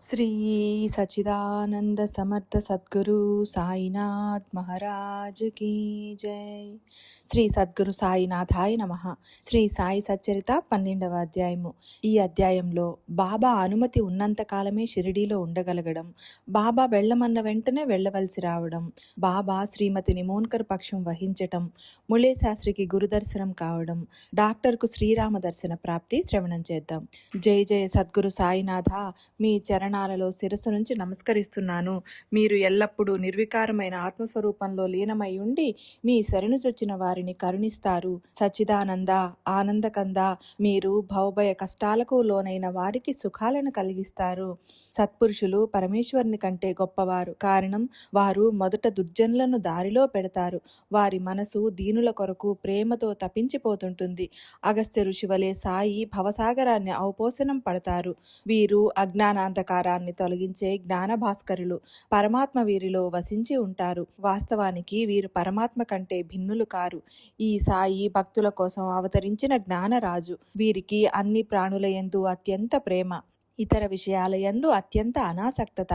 శ్రీ సచిదానంద సమర్థ సద్గురు సాయినాథ్ మహారాజ్ కీ జై. శ్రీ సద్గురు సాయినాథాయ నమ. శ్రీ సాయి సచ్చరిత పన్నెండవ అధ్యాయము. ఈ అధ్యాయంలో బాబా అనుమతి ఉన్నంత కాలమే షిరిడీలో ఉండగలగడం బాబా వెళ్ళమన్న వెంటనే వెళ్ళవలసి రావడం బాబా శ్రీమతి నిమోన్కర్ పక్షం వహించటం ముళే శాస్త్రికి గురుదర్శనం కావడం డాక్టర్కు శ్రీరామ దర్శన ప్రాప్తి శ్రవణం చేద్దాం. జై జయ సద్గురు సాయినాథ మీ చరణాలలో శిరస్సు నుంచి నమస్కరిస్తున్నాను. మీరు ఎల్లప్పుడూ నిర్వికారమైన ఆత్మస్వరూపంలో లీనమై ఉండి మీ శరణుచొచ్చిన వారిని కరుణిస్తారు. సచ్చిదానంద ఆనందకంద మీరు భవభయ కష్టాలకు లోనైన వారికి సుఖాలను కలిగిస్తారు. సత్పురుషులు పరమేశ్వరుని కంటే గొప్పవారు. కారణం వారు మొదట దుర్జనులను దారిలో పెడతారు. వారి మనసు దీనుల కొరకు ప్రేమతో తపించిపోతుంటుంది అగస్త్య ఋషి వలె సాయి భవసాగరాన్ని అవపోసనం పడతారు. వీరు అంధకారాన్ని తొలగించే జ్ఞాన భాస్కరులు పరమాత్మ వీరిలో వసించి ఉంటారు. వాస్తవానికి వీరు పరమాత్మ కంటే భిన్నులు కారు. ఈ సాయి భక్తుల కోసం అవతరించిన జ్ఞానరాజు వీరికి అన్ని ప్రాణుల యందు అత్యంత ప్రేమ. ఇతర విషయాల యందు అత్యంత అనాసక్తత.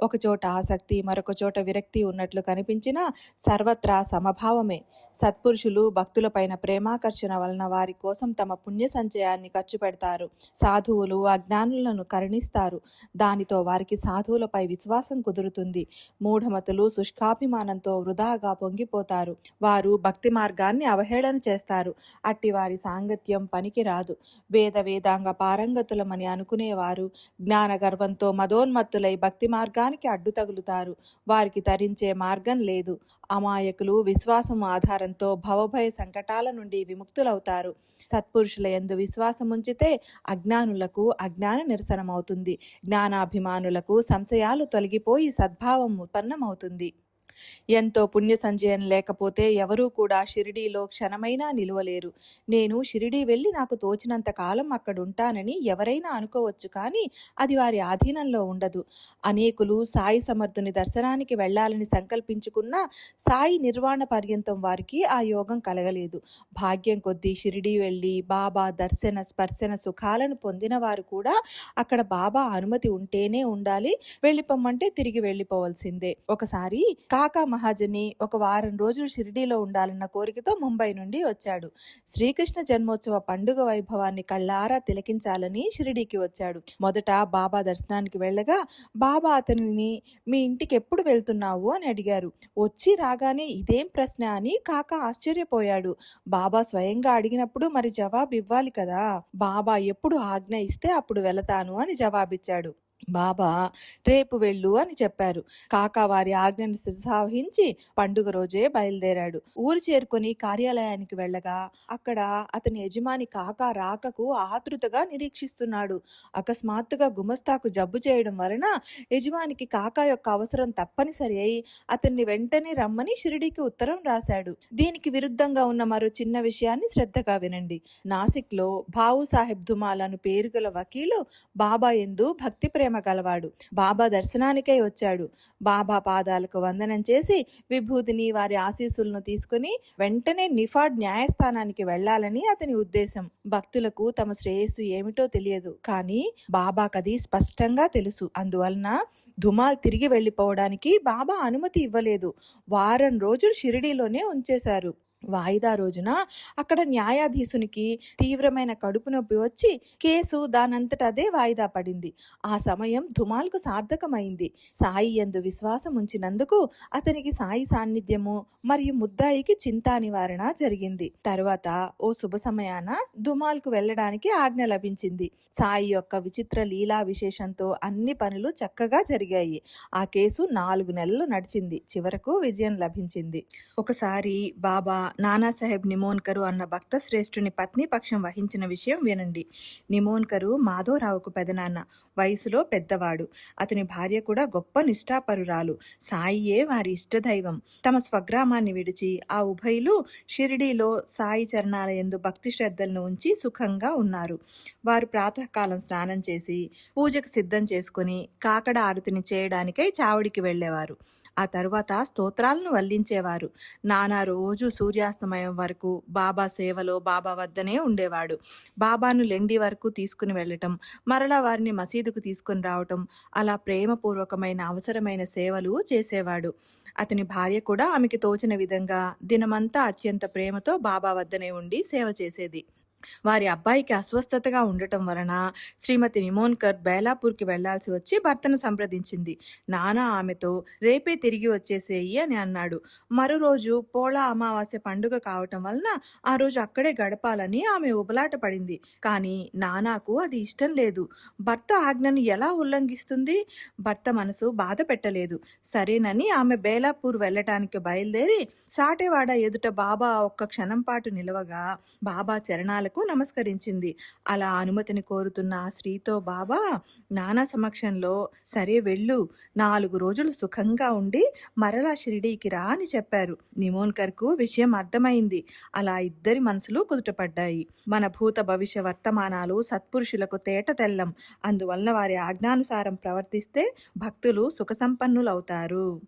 ఒకచోట ఆసక్తి మరొక చోట విరక్తి ఉన్నట్లు కనిపించినా సర్వత్రా సమభావమే. సత్పురుషులు భక్తులపైన ప్రేమాకర్షణ వలన వారి కోసం తమ పుణ్య సంచయాన్ని ఖర్చు పెడతారు. సాధువులు అజ్ఞానులను కరుణిస్తారు. దానితో వారికి సాధువులపై విశ్వాసం కుదురుతుంది. మూఢమతులు శుష్కాభిమానంతో వృధాగా పొంగిపోతారు. వారు భక్తి మార్గాన్ని అవహేళన చేస్తారు. అట్టి వారి సాంగత్యం పనికిరాదు. వేద వేదాంగ పారంగతులమని అనుకునేవారు జ్ఞాన గర్వంతో మదోన్మత్తులై భక్తి మార్గానికి అడ్డు తగులుతారు. వారికి తరించే మార్గం లేదు. అమాయకులు విశ్వాసం ఆధారంతో భవభయ సంకటాల నుండి విముక్తులవుతారు. సత్పురుషుల ఎందు విశ్వాసం ఉంచితే అజ్ఞానులకు అజ్ఞాన నిరసనమవుతుంది. జ్ఞానాభిమానులకు సంశయాలు తొలగిపోయి సద్భావం ఉత్పన్నమవుతుంది. ఎంతో పుణ్య సంజయం లేకపోతే ఎవరూ కూడా షిరిడీలో క్షణమైనా నిలువలేరు. నేను షిరిడీ వెళ్ళి నాకు తోచినంత కాలం అక్కడ ఉంటానని ఎవరైనా అనుకోవచ్చు కానీ అది వారి ఆధీనంలో ఉండదు. అనేకులు సాయి సమర్థుని దర్శనానికి వెళ్ళాలని సంకల్పించుకున్నా సాయి నిర్వాణ పర్యంతం వారికి ఆ యోగం కలగలేదు. భాగ్యం కొద్దీ షిరిడీ వెళ్ళి బాబా దర్శన స్పర్శన సుఖాలను పొందిన వారు కూడా అక్కడ బాబా అనుమతి ఉంటేనే ఉండాలి. వెళ్ళిపోమ్మంటే తిరిగి వెళ్ళిపోవలసిందే. ఒకసారి కాకా మహాజని ఒక వారం రోజులు షిరిడీలో ఉండాలన్న కోరికతో ముంబై నుండి వచ్చాడు. శ్రీకృష్ణ జన్మోత్సవ పండుగ వైభవాన్ని కళ్ళారా తిలకించాలని షిరిడీకి వచ్చాడు. మొదట బాబా దర్శనానికి వెళ్ళగా బాబా అతనిని మీ ఇంటికి ఎప్పుడు వెళ్తున్నావు? అని అడిగారు. వచ్చి రాగానే ఇదేం ప్రశ్న? అని కాకా ఆశ్చర్యపోయాడు. బాబా స్వయంగా అడిగినప్పుడు మరి జవాబు ఇవ్వాలి కదా. బాబా ఎప్పుడు ఆజ్ఞ ఇస్తే అప్పుడు వెళతాను అని జవాబిచ్చాడు. బాబా రేపు వెళ్ళు అని చెప్పారు. కాకా వారి ఆజ్ఞను శిరసావహించి పండుగ రోజే బయలుదేరాడు. ఊరు చేరుకొని కార్యాలయానికి వెళ్ళగా అక్కడ అతని యజమాని కాకా రాకకు ఆతృతగా నిరీక్షిస్తున్నాడు. అకస్మాత్తుగా గుమస్తాకు జబ్బు చేయడం వలన యజమానికి కాకా యొక్క అవసరం తప్పనిసరి అయి అతన్ని వెంటనే రమ్మని షిరిడీకి ఉత్తరం రాశాడు. దీనికి విరుద్ధంగా ఉన్న మరో చిన్న విషయాన్ని శ్రద్ధగా వినండి. నాసిక్లో భావు సాహెబ్ దుమాల్ అను పేరు గల వకీలు బాబా ఎందు భక్తి ప్రేమ గలవాడు. బాబా దర్శనానికై వచ్చాడు. బాబా పాదాలకు వందనం చేసి విభూతిని వారి ఆశీస్సులను తీసుకుని వెంటనే నిఫాడ్ న్యాయస్థానానికి వెళ్ళాలని అతని ఉద్దేశం. భక్తులకు తమ శ్రేయస్సు ఏమిటో తెలియదు. కానీ బాబాకది స్పష్టంగా తెలుసు. అందువలన ధుమాల్ తిరిగి వెళ్ళిపోవడానికి బాబా అనుమతి ఇవ్వలేదు. వారం రోజులు షిరిడీలోనే ఉంచేశారు. వాయిదా రోజున అక్కడ న్యాయాధీశునికి తీవ్రమైన కడుపు నొప్పి వచ్చి కేసు దానంతట అదే వాయిదా పడింది. ఆ సమయం ధుమాల్కు సార్థకమైంది. సాయి ఎందు విశ్వాసం ఉంచినందుకు అతనికి సాయి సాన్నిధ్యము మరియు ముద్దాయికి చింతా నివారణ జరిగింది. తరువాత ఓ శుభ సమయాన ధుమాల్కు వెళ్ళడానికి ఆజ్ఞ లభించింది. సాయి యొక్క విచిత్ర లీలా విశేషంతో అన్ని పనులు చక్కగా జరిగాయి. ఆ కేసు నాలుగు నెలలు నడిచింది. చివరకు విజయం లభించింది. ఒకసారి బాబా నానాసాహెబ్ నిమోన్కరు అన్న భక్త శ్రేష్ఠుని పత్ని పక్షం వహించిన విషయం వినండి. నిమోన్కరు మాధవరావుకు పెదనాన్న. వయసులో పెద్దవాడు. అతని భార్య కూడా గొప్ప నిష్ఠాపరురాలు. సాయియే వారి ఇష్టదైవం. తమ స్వగ్రామాన్ని విడిచి ఆ ఉభయులు షిరిడీలో సాయి చరణాలయందు భక్తి శ్రద్ధలను ఉంచి సుఖంగా ఉన్నారు. వారు ప్రాతకాలం స్నానం చేసి పూజకు సిద్ధం చేసుకుని కాకడ ఆరతిని చేయడానికై చావుడికి వెళ్ళేవారు. ఆ తరువాత స్తోత్రాలను వల్లించేవారు. నానా రోజు సూర్యాస్తమయం వరకు బాబా సేవలో బాబా వద్దనే ఉండేవాడు. బాబాను లెండి వరకు తీసుకుని వెళ్ళటం మరలా వారిని మసీదుకు తీసుకుని రావటం అలా ప్రేమపూర్వకమైన అవసరమైన సేవలు చేసేవాడు. అతని భార్య కూడా ఆమెకి తోచిన విధంగా దినమంతా అత్యంత ప్రేమతో బాబా వద్దనే ఉండి సేవ చేసేది. వారి అబ్బాయికి అస్వస్థతగా ఉండటం వలన శ్రీమతి నిమోన్కర్ బేలాపూర్కి వెళ్ళాల్సి వచ్చి భర్తను సంప్రదించింది. నానా ఆమెతో రేపే తిరిగి వచ్చేసేయి అని అన్నాడు. మరో రోజు పోలా అమావాస్య పండుగ కావటం వలన ఆ రోజు అక్కడే గడపాలని ఆమె ఉబలాట పడింది. కానీ నానాకు అది ఇష్టం లేదు. భర్త ఆజ్ఞను ఎలా ఉల్లంఘిస్తుంది? భర్త మనసు బాధ పెట్టలేదు. సరేనని ఆమె బేలాపూర్ వెళ్ళటానికి బయలుదేరి సాటేవాడ ఎదుట బాబా ఒక్క క్షణం పాటు నిలవగా బాబా చరణాలకు నమస్కరించింది. అలా అనుమతిని కోరుతున్న ఆ స్త్రీతో బాబా నానా సమక్షంలో సరే వెళ్ళు నాలుగు రోజులు సుఖంగా ఉండి మరలా షిరిడీకి రా అని చెప్పారు. నిమోన్కర్కు విషయం అర్థమైంది. అలా ఇద్దరి మనసులు కుదుటపడ్డాయి. మన భూత భవిష్య వర్తమానాలు సత్పురుషులకు తేట తెల్లం. అందువల్ల వారి ఆజ్ఞానుసారం ప్రవర్తిస్తే భక్తులు సుఖ సంపన్నులవుతారు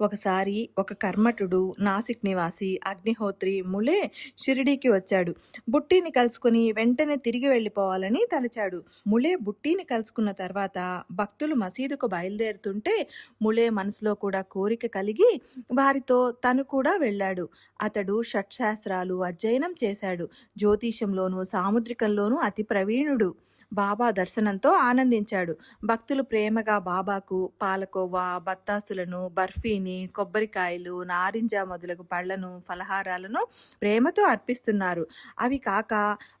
ఒకసారి ఒక కర్మఠుడు నాసిక్ నివాసి అగ్నిహోత్రి ములే షిరిడీకి వచ్చాడు. బుట్టిని కలుసుకుని వెంటనే తిరిగి వెళ్ళిపోవాలని తలచాడు. ములే బుట్టిని కలుసుకున్న తర్వాత భక్తులు మసీదుకు బయలుదేరుతుంటే ములే మనసులో కూడా కోరిక కలిగి వారితో తను కూడా వెళ్ళాడు. అతడు షట్శాస్త్రాలు అధ్యయనం చేశాడు. జ్యోతిషంలోనూ సాముద్రికంలోనూ అతి ప్రవీణుడు. బాబా దర్శనంతో ఆనందించాడు. భక్తులు ప్రేమగా బాబాకు పాలకోవా బత్తాసులను బర్ఫీని కొబ్బరికాయలు నారింజ మొదలగు పళ్ళను ఫలహారాలను ప్రేమతో అర్పిస్తున్నారు. అవి కాక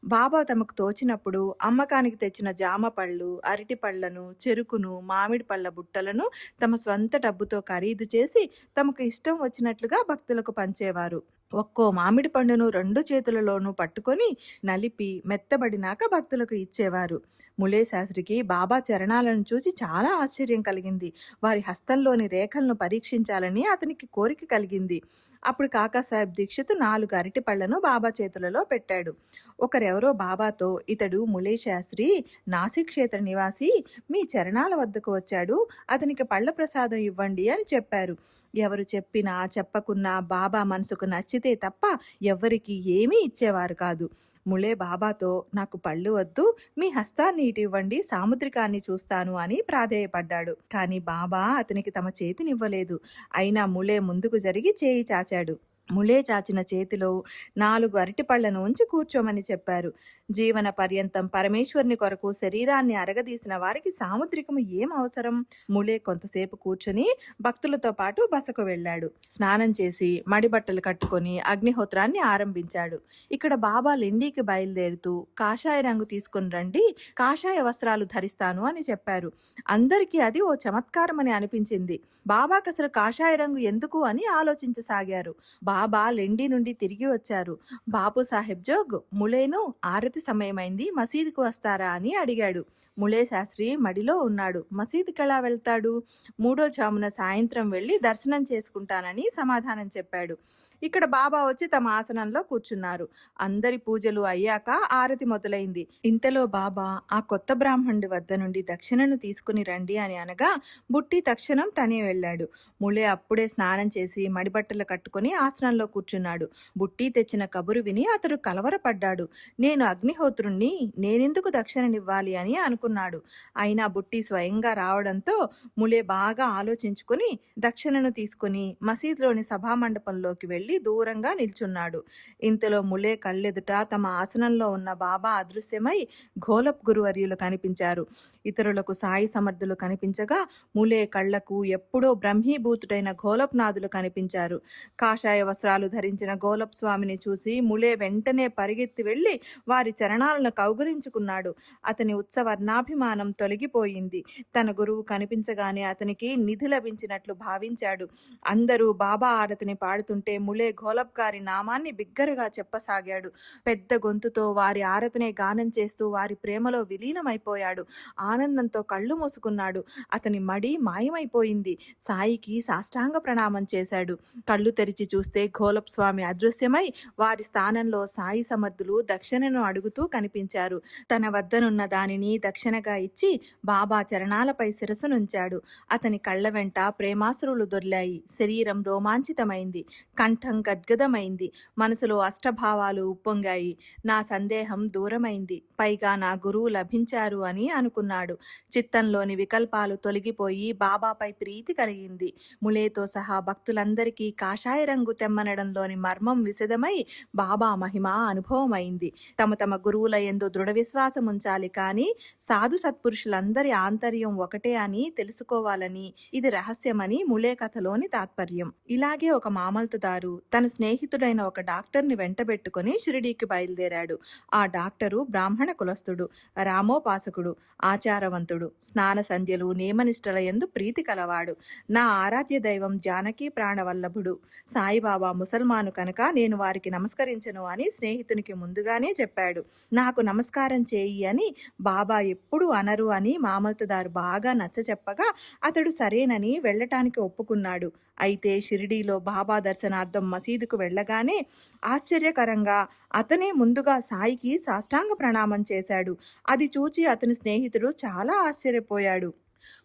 బాబా తమకు తోచినప్పుడు అమ్మకానికి తెచ్చిన జామ పళ్ళు అరటి పళ్ళను చెరుకును మామిడి పళ్ళ బుట్టలను తమ స్వంత డబ్బుతో ఖరీదు చేసి తమకు ఇష్టం వచ్చినట్లుగా భక్తులకు పంచేవారు. ఒక్కో మామిడి పండును రెండు చేతులలోనూ పట్టుకొని నలిపి మెత్తబడినాక భక్తులకు ఇచ్చేవారు. ములే శాస్త్రికి బాబా చరణాలను చూసి చాలా ఆశ్చర్యం కలిగింది. వారి హస్తంలోని రేఖలను పరీక్షించాలని అతనికి కోరిక కలిగింది. అప్పుడు కాకాసాహెబ్ దీక్షిత్ నాలుగు అరటి పళ్ళను బాబా చేతులలో పెట్టాడు. ఒకరెవరో బాబాతో ఇతడు ములే శాస్త్రి నాసిక్ క్షేత్ర నివాసి మీ చరణాల వద్దకు వచ్చాడు. అతనికి పళ్ళ ప్రసాదం ఇవ్వండి అని చెప్పారు. ఎవరు చెప్పినా చెప్పకున్నా బాబా మనసుకు నచ్చితే తప్ప ఎవ్వరికి ఏమీ ఇచ్చేవారు కాదు. ములే బాబాతో నాకు పళ్ళు వద్దు మీ హస్తాన్ని ఇటు ఇవ్వండి సాముద్రికాన్ని చూస్తాను అని ప్రాధేయపడ్డాడు. కానీ బాబా అతనికి తమ చేతినివ్వలేదు. అయినా ములే ముందుకు జరిగి చేయి చాచాడు. ములే చాచిన చేతిలో నాలుగు అరటిపళ్ళను ఉంచి కూర్చోమని చెప్పారు. జీవన పర్యంతం పరమేశ్వరుని కొరకు శరీరాన్ని అరగదీసిన వారికి సాముద్రికము ఏం అవసరం? ములే కొంతసేపు కూర్చొని భక్తులతో పాటు బసకు వెళ్ళాడు. స్నానం చేసి మడిబట్టలు కట్టుకొని అగ్నిహోత్రాన్ని ఆరంభించాడు. ఇక్కడ బాబా లిండీకి బయలుదేరుతూ కాషాయ రంగు తీసుకుని రండి కాషాయ వస్త్రాలు ధరిస్తాను అని చెప్పారు. అందరికీ అది ఓ చమత్కారం అని అనిపించింది బాబాకసలు కాషాయ రంగు ఎందుకు అని ఆలోచించసాగారు. బాబా లెండి నుండి తిరిగి వచ్చారు. బాబు సాహెబ్ జోగ్ ములేను ఆరతి సమయమైంది మసీదుకు వస్తారా? అని అడిగాడు. ములే శాస్త్రి మడిలో ఉన్నాడు. మసీదుకి ఎలా వెళ్తాడు? మూడో జామున సాయంత్రం వెళ్ళి దర్శనం చేసుకుంటానని సమాధానం చెప్పాడు. ఇక్కడ బాబా వచ్చి తమ ఆసనంలో కూర్చున్నారు. అందరి పూజలు అయ్యాక ఆరతి మొదలైంది. ఇంతలో బాబా ఆ కొత్త బ్రాహ్మణుడి వద్ద నుండి దక్షిణను తీసుకుని రండి అని అనగా బుట్టి తక్షణం తనే వెళ్ళాడు. ములే అప్పుడే స్నానం చేసి మడిబట్టలు కట్టుకుని ఆసనంలో కూర్చున్నాడు. బుట్టి తెచ్చిన కబురు విని అతడు కలవరపడ్డాడు. నేను అగ్నిహోత్రుణ్ణి నేనెందుకు దక్షిణనివ్వాలి అని అనుకున్నాడు. అయినా బుట్టి స్వయంగా రావడంతో ములే బాగా ఆలోచించుకుని దక్షిణను తీసుకుని మసీదులోని సభామండపంలోకి వెళ్ళి దూరంగా నిల్చున్నాడు. ఇంతలో ములే కళ్ళెదుట తమ ఆసనంలో ఉన్న బాబా అదృశ్యమై ఘోలప్ గురువర్యులు కనిపించారు. ఇతరులకు సాయి సమర్థులు కనిపించగా ములే కళ్ళకు ఎప్పుడో బ్రహ్మీభూతుడైన ఘోలప్నాథులు కనిపించారు. కాషాయ వస్త్రాలు ధరించిన గోలప్ స్వామిని చూసి ములే వెంటనే పరిగెత్తి వెళ్ళి వారి చరణాలను కౌగులించుకున్నాడు. అతని ఉత్సవర్ణాభిమానం తొలగిపోయింది. తన గురువు కనిపించగానే అతనికి నిధి లభించినట్లు భావించాడు. అందరూ బాబా ఆరతిని పాడుతుంటే ములే గోలప్ గారి నామాన్ని బిగ్గరగా చెప్పసాగాడు. పెద్ద గొంతుతో వారి ఆరతినే గానం చేస్తూ వారి ప్రేమలో విలీనమైపోయాడు. ఆనందంతో కళ్ళు మూసుకున్నాడు. అతని మడి మాయమైపోయింది. సాయికి సాష్టాంగ ప్రణామం చేశాడు. కళ్ళు తెరిచి చూస్తే చూస్తే ఘోలప్ స్వామి అదృశ్యమై వారి స్థానంలో సాయి సమర్థులు దక్షిణను అడుగుతూ కనిపించారు. తన వద్దనున్న దానిని దక్షిణగా ఇచ్చి బాబా చరణాలపై శిరసునుంచాడు అతని కళ్ళ వెంట ప్రేమాసురులు దొర్లాయి. శరీరం రోమాంచితమైంది. కంఠం గద్గదమైంది. మనసులో అష్టభావాలు ఉప్పొంగాయి. నా సందేహం దూరమైంది. పైగా నా గురువు లభించారు అని అనుకున్నాడు. చిత్తంలోని వికల్పాలు తొలగిపోయి బాబాపై ప్రీతి కలిగింది. ములేతో సహా భక్తులందరికీ కాషాయ రంగు తెమ్మనడంలోని మర్మం విశదమై బాబా మహిమ అనుభవమైంది. తమ తమ గురువుల ఎందు దృఢ విశ్వాసం ఉంచాలి కానీ సాధు సత్పురుషులందరి ఆంతర్యం ఒకటే అని తెలుసుకోవాలని ఇది రహస్యమని ములే కథలోని తాత్పర్యం. ఇలాగే ఒక మామల్తుదారు తన స్నేహితుడైన ఒక డాక్టర్ని వెంటబెట్టుకుని షిరిడీకి బయలుదేరాడు. ఆ డాక్టరు బ్రాహ్మణ కులస్థుడు రామోపాసకుడు ఆచారవంతుడు స్నాన సంధ్యలు నియమనిష్టల ఎందు ప్రీతి కలవాడు. నా ఆరాధ్య దైవం జానకి ప్రాణవల్లభుడు. సాయిబాబా ముసల్మాను కనుక నేను వారికి నమస్కరించను అని స్నేహితునికి ముందుగానే చెప్పాడు. నాకు నమస్కారం చేయి అని బాబా ఎప్పుడు అనరు అని మామల్తదారు బాగా నచ్చ చెప్పగా అతడు సరేనని వెళ్ళటానికి ఒప్పుకున్నాడు. అయితే షిరిడీలో బాబా దర్శనార్థం మసీదుకు వెళ్ళగానే ఆశ్చర్యకరంగా అతనే ముందుగా సాయికి సాష్టాంగ ప్రణామం చేశాడు. అది చూచి అతని స్నేహితుడు చాలా ఆశ్చర్యపోయాడు.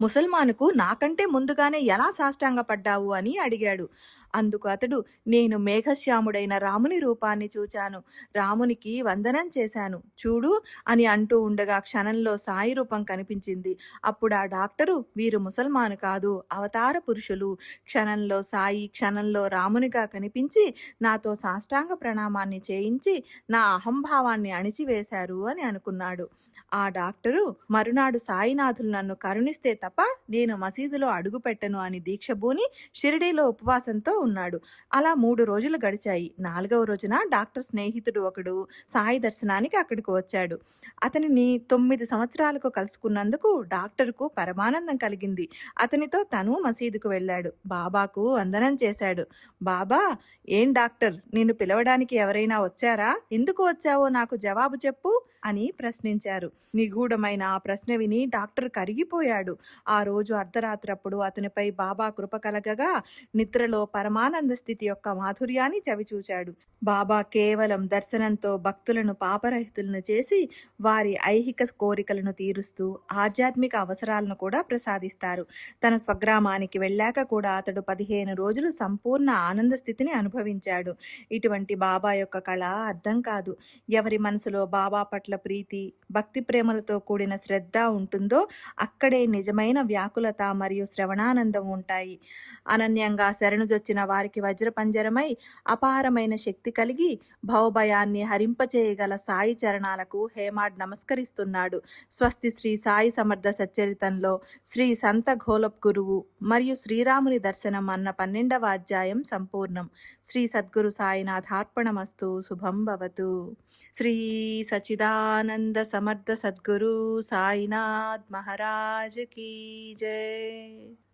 ముసల్మానుకు నాకంటే ముందుగానే ఎలా సాష్టాంగపడ్డావు అని అడిగాడు. అందుకు అతడు నేను మేఘశ్యాముడైన రాముని రూపాన్ని చూచాను. రామునికి వందనం చేశాను. చూడు అని అంటూ ఉండగా క్షణంలో సాయి రూపం కనిపించింది. అప్పుడు ఆ డాక్టరు వీరు ముసల్మాను కాదు అవతార పురుషులు. క్షణంలో సాయి క్షణంలో రామునిగా కనిపించి నాతో సాష్టాంగ ప్రణామాన్ని చేయించి నా అహంభావాన్ని అణిచివేశారు అని అనుకున్నాడు. ఆ డాక్టరు మరునాడు సాయినాథులు నన్ను కరుణిస్తే తప్ప నేను మసీదులో అడుగుపెట్టను అని దీక్షభూని షిరిడీలో ఉపవాసంతో ఉన్నాడు. అలా మూడు రోజులు గడిచాయి. నాలుగవ రోజున డాక్టర్ స్నేహితుడు ఒకడు సాయి దర్శనానికి అక్కడికి వచ్చాడు. అతనిని తొమ్మిది సంవత్సరాలకు కలుసుకున్నందుకు డాక్టర్కు పరమానందం కలిగింది. అతనితో తను మసీదుకు వెళ్ళాడు. బాబాకు వందనం చేశాడు. బాబా ఏం డాక్టర్? నిన్ను పిలవడానికి ఎవరైనా వచ్చారా? ఎందుకు వచ్చావో నాకు జవాబు చెప్పు. అని ప్రశ్నించారు. నిగూఢమైన ఆ ప్రశ్న విని డాక్టర్ కరిగిపోయాడు. ఆ రోజు అర్ధరాత్రప్పుడు అతనిపై బాబా కృప కలగగా నిద్రలో పరమానంద స్థితి యొక్క మాధుర్యాన్ని చవిచూచాడు. బాబా కేవలం దర్శనంతో భక్తులను పాపరహితులను చేసి వారి ఐహిక కోరికలను తీరుస్తూ ఆధ్యాత్మిక అవసరాలను కూడా ప్రసాదిస్తారు. తన స్వగ్రామానికి వెళ్ళాక కూడా అతడు పదిహేను రోజులు సంపూర్ణ ఆనంద స్థితిని అనుభవించాడు. ఇటువంటి బాబా యొక్క కళ అర్థం కాదు. ఎవరి మనసులో బాబా పట్ల ప్రీతి భక్తి ప్రేమలతో కూడిన శ్రద్ధ ఉంటుందో అక్కడే నిజమైన వ్యాకులత మరియు శ్రవణానందం ఉంటాయి. అనన్యంగా శరణుజొచ్చిన వారికి వజ్రపంజరమై అపారమైన శక్తి కలిగి భవభయాన్ని హరింపచేయగల సాయి చరణాలకు హేమాడ్ నమస్కరిస్తున్నాడు. స్వస్తి శ్రీ సాయి సమర్థ సచ్చరితంలో శ్రీ సంత ఘోలప్ గురువు మరియు శ్రీరాముని దర్శనం అన్న పన్నెండవ అధ్యాయం సంపూర్ణం. శ్రీ సద్గురు సాయినాథార్పణమస్తు. శుభం భవతు. శ్రీ సచిదా సచ్చిదానంద సమర్థ సద్గురు సాయినాథ్ మహారాజ్ కీ జయ